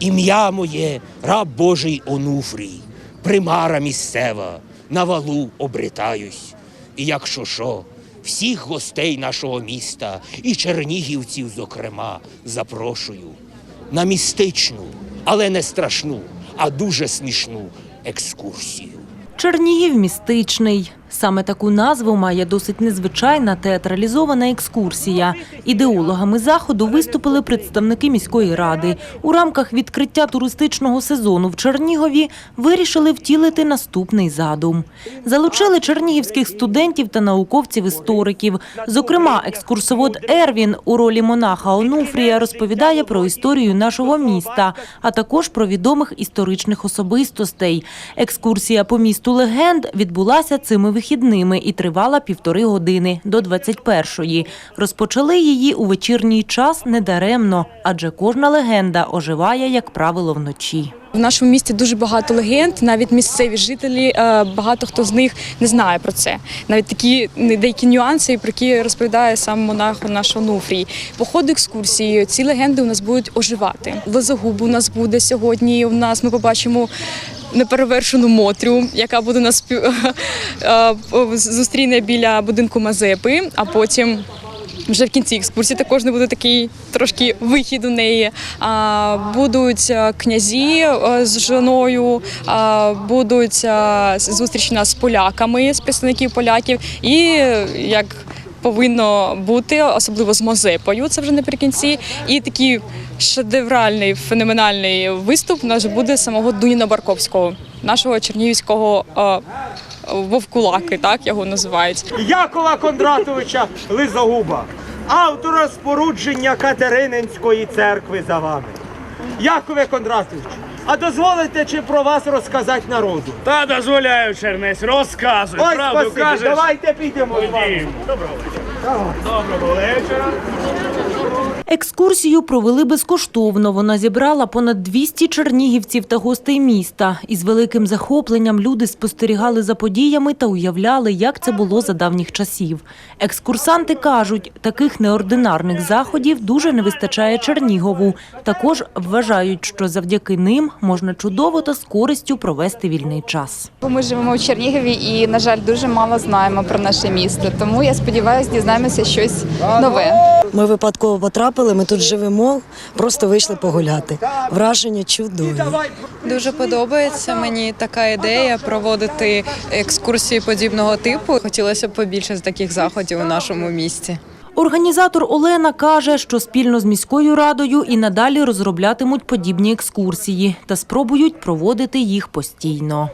Ім'я моє, раб Божий Онуфрій, примара місцева, на валу обретаюсь. І якщо що, всіх гостей нашого міста і чернігівців, зокрема, запрошую на містичну, але не страшну, а дуже смішну екскурсію. Чернігів містичний. Саме таку назву має досить незвичайна театралізована екскурсія. Ідеологами заходу виступили представники міської ради. У рамках відкриття туристичного сезону в Чернігові вирішили втілити наступний задум. Залучили чернігівських студентів та науковців-істориків. Зокрема, екскурсовод Ервін у ролі монаха Онуфрія розповідає про історію нашого міста, а також про відомих історичних особистостей. Екскурсія по місту легенд відбулася цими вихідними і тривала півтори години до 21-ї. Розпочали її у вечірній час недаремно, адже кожна легенда оживає, як правило, вночі. В нашому місті дуже багато легенд, навіть місцеві жителі, е, багато хто з них не знає про це. Навіть такі деякі нюанси, про які розповідає сам монах наш Онуфрій. По ходу екскурсії ці легенди у нас будуть оживати. Лозогуб у нас буде сьогодні. У нас ми побачимо. Неперевершену Мотрю, яка буде нас спів- е, зустріне біля будинку Мазепи, а потім вже в кінці екскурсії також не буде такий трошки вихід у неї. А, будуть е, князі е, з жоною, будуть е, зустрічі нас з поляками, з представників поляків, і е, як повинно бути, особливо з Мазепою, це вже наприкінці. І такий шедевральний, феноменальний виступ у нас буде самого Дуніна Барковського, нашого чернігівського. е, Вовкулаки, так його називають. Якова Кондратовича Лизогуба, автора спорудження Катерининської церкви за вами. Якове Кондратович, а дозволите чи про вас розказати народу? Та дозволяю, Чернець, розказуй, Ой, правду спасибі, кажеш. давайте підемо з вами. Ходім. Доброго. Доброго вечора. Екскурсію провели безкоштовно. Вона зібрала понад 200 чернігівців та гостей міста. Із великим захопленням люди спостерігали за подіями та уявляли, як це було за давніх часів. Екскурсанти кажуть, таких неординарних заходів дуже не вистачає Чернігову. Також вважають, що завдяки ним можна чудово та з користю провести вільний час. Ми живемо у Чернігові і, на жаль, дуже мало знаємо про наше місто. Тому я сподіваюся, дізнаємося щось нове. Ми випадково потрапили, ми тут живемо, просто вийшли погуляти. Враження чудові. Дуже подобається мені така ідея проводити екскурсії подібного типу. Хотілося б побільше з таких заходів у нашому місті. Організатор Олена каже, що спільно з міською радою і надалі розроблятимуть подібні екскурсії та спробують проводити їх постійно.